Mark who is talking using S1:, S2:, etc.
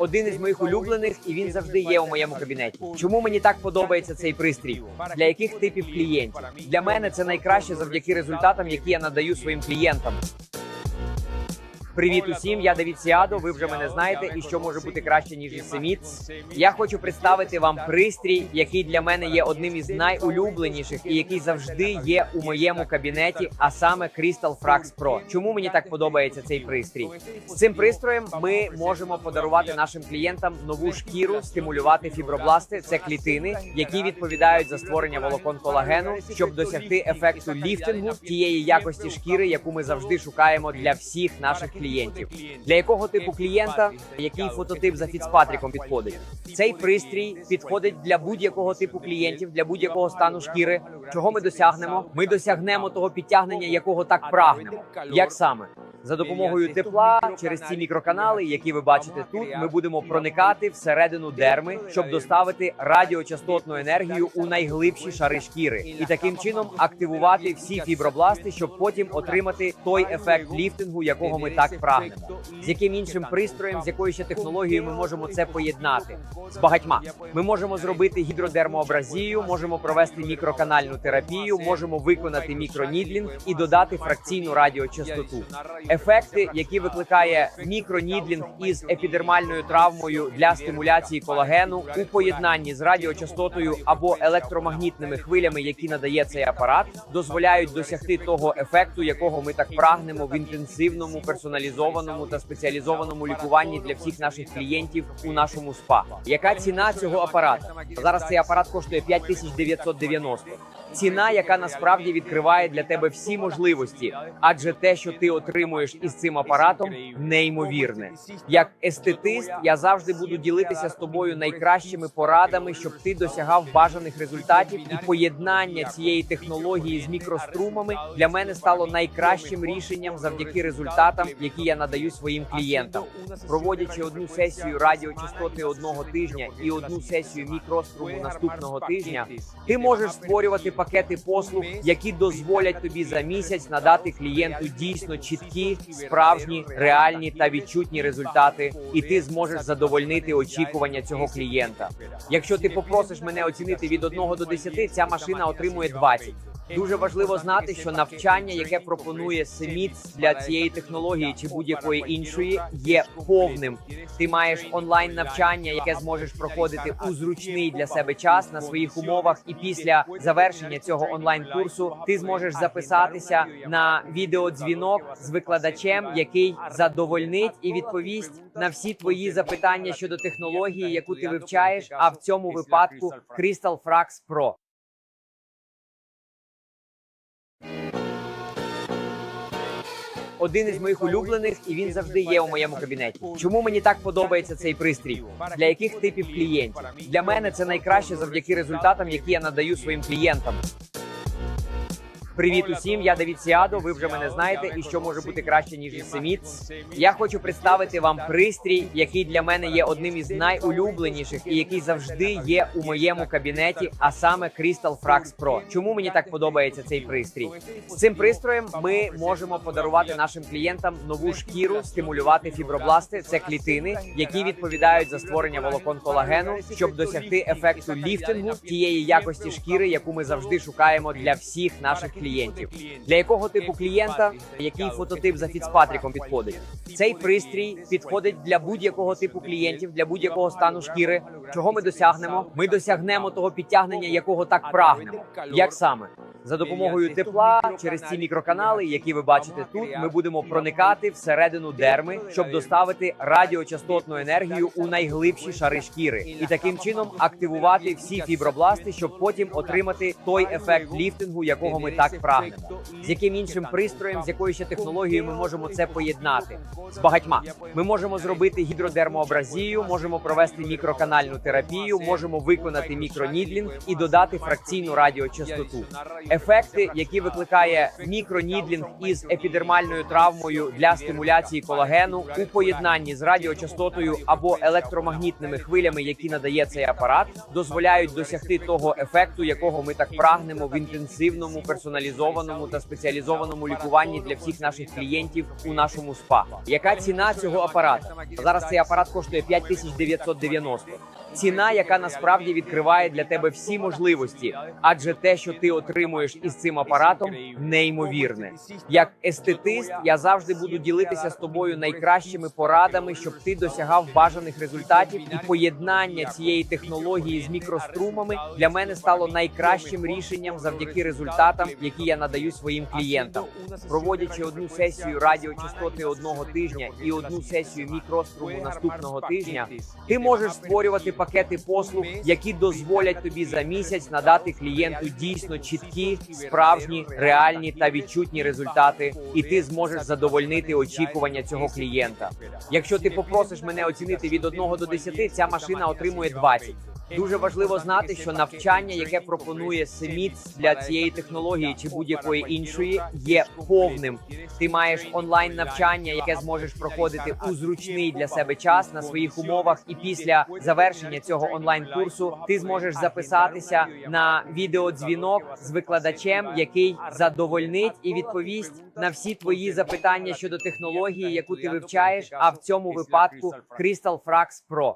S1: Один із моїх улюблених, і він завжди є у моєму кабінеті. Чому мені так подобається цей пристрій? Для яких типів клієнтів? Для мене це найкраще завдяки результатам, які я надаю своїм клієнтам. Привіт усім, я Давід Сіадо. Ви вже мене знаєте, і що може бути краще ніж із Семіц. Я хочу представити вам пристрій, який для мене є одним із найулюбленіших і який завжди є у моєму кабінеті, а саме Crystal Frax Pro. Чому мені так подобається цей пристрій? З цим пристроєм ми можемо подарувати нашим клієнтам нову шкіру, стимулювати фібробласти. Це клітини, які відповідають за створення волокон колагену, щоб досягти ефекту ліфтингу тієї якості шкіри, яку ми завжди шукаємо для всіх наших клієнтів. Для якого типу клієнта який фототип за Фіцпатріком підходить? Цей пристрій підходить для будь-якого типу клієнтів, для будь-якого стану шкіри. Чого ми досягнемо? Ми досягнемо того підтягнення, якого так прагнемо. Як саме? За допомогою тепла через ці мікроканали, які ви бачите тут, ми будемо проникати всередину дерми, щоб доставити радіочастотну енергію у найглибші шари шкіри, і таким чином активувати всі фібробласти, щоб потім отримати той ефект ліфтингу, якого ми так прагнемо. З яким іншим пристроєм, з якою ще технологією ми можемо це поєднати? з багатьма. Ми можемо зробити гідродермоабразію, можемо провести мікроканальну терапію, можемо виконати мікронідлінг і додати фракційну радіочастоту. Ефекти, які викликає мікронідлінг із епідермальною травмою для стимуляції колагену у поєднанні з радіочастотою або електромагнітними хвилями, які надає цей апарат, дозволяють досягти того ефекту, якого ми так прагнемо в інтенсивному, персоналізованому та спеціалізованому лікуванні для всіх наших клієнтів у нашому спа. Яка ціна цього апарата? Зараз цей апарат коштує 5990. Ціна, яка насправді відкриває для тебе всі можливості, адже те, що ти отримуєш із цим апаратом, неймовірне. Як естетист, я завжди буду ділитися з тобою найкращими порадами, щоб ти досягав бажаних результатів. І поєднання цієї технології з мікрострумами для мене стало найкращим рішенням завдяки результатам, які я надаю своїм клієнтам. Проводячи одну сесію радіочастоти одного тижня і одну сесію мікроструму наступного тижня, ти можеш створювати пакети послуг, які дозволять тобі за місяць надати клієнту дійсно чіткі, справжні, реальні та відчутні результати, і ти зможеш задовольнити очікування цього клієнта. Якщо ти попросиш мене оцінити від 1 до 10, ця машина отримує 20. Дуже важливо знати, що навчання, яке пропонує Семіц для цієї технології чи будь-якої іншої, є повним. Ти маєш онлайн навчання, яке зможеш проходити у зручний для себе час на своїх умовах. І після завершення цього онлайн курсу ти зможеш записатися на відеодзвінок з викладачем, який задовольнить і відповість на всі твої запитання щодо технології, яку ти вивчаєш. А в цьому випадку Crystal Frax Pro. Один із моїх улюблених, і він завжди є у моєму кабінеті. Чому мені так подобається цей пристрій? Для яких типів клієнтів? Для мене це найкраще завдяки результатам, які я надаю своїм клієнтам. Привіт усім, я Давід Сіадо. Ви вже мене знаєте, і що може бути краще ніж Семіц. Я хочу представити вам пристрій, який для мене є одним із найулюбленіших і який завжди є у моєму кабінеті, а саме Crystal Frax Pro. Чому мені так подобається цей пристрій? З цим пристроєм ми можемо подарувати нашим клієнтам нову шкіру, стимулювати фібробласти. Це клітини, які відповідають за створення волокон колагену, щоб досягти ефекту ліфтингу тієї якості шкіри, яку ми завжди шукаємо для всіх наших клієнтів. Для якого типу клієнта який фототип за Фіцпатріком підходить? Цей пристрій підходить для будь-якого типу клієнтів, для будь-якого стану шкіри. Чого ми досягнемо? Ми досягнемо того підтягнення, якого так прагнемо. Як саме? За допомогою тепла через ці мікроканали, які ви бачите тут, ми будемо проникати всередину дерми, щоб доставити радіочастотну енергію у найглибші шари шкіри, і таким чином активувати всі фібробласти, щоб потім отримати той ефект ліфтингу, якого ми так прагнемо. З яким іншим пристроєм, з якою ще технологією ми можемо це поєднати з багатьма. Ми можемо зробити гідродермоабразію, можемо провести мікроканальну терапію, можемо виконати мікронідлінг і додати фракційну радіочастоту. Ефекти, які викликає мікронідлінг із епідермальною травмою для стимуляції колагену у поєднанні з радіочастотою або електромагнітними хвилями, які надає цей апарат, дозволяють досягти того ефекту, якого ми так прагнемо в інтенсивному персоналізованому персоналізованому та спеціалізованому лікуванні для всіх наших клієнтів у нашому спа. Яка ціна цього апарата? Зараз цей апарат коштує 5990. Ціна, яка насправді відкриває для тебе всі можливості, адже те, що ти отримуєш із цим апаратом, неймовірне. Як естетист, я завжди буду ділитися з тобою найкращими порадами, щоб ти досягав бажаних результатів. І поєднання цієї технології з мікрострумами для мене стало найкращим рішенням завдяки результатам, які я надаю своїм клієнтам. Проводячи одну сесію радіочастоти одного тижня і одну сесію мікроструму наступного тижня, ти можеш створювати пакети послуг, які дозволять тобі за місяць надати клієнту дійсно чіткі, справжні, реальні та відчутні результати, і ти зможеш задовольнити очікування цього клієнта. Якщо ти попросиш мене оцінити від 1 до 10, ця машина отримує 20. Дуже важливо знати, що навчання, яке пропонує Семіц для цієї технології чи будь-якої іншої, є повним. Ти маєш онлайн навчання, яке зможеш проходити у зручний для себе час на своїх умовах. І після завершення цього онлайн курсу ти зможеш записатися на відеодзвінок з викладачем, який задовольнить і відповість на всі твої запитання щодо технології, яку ти вивчаєш. А в цьому випадку Crystal Frax Pro.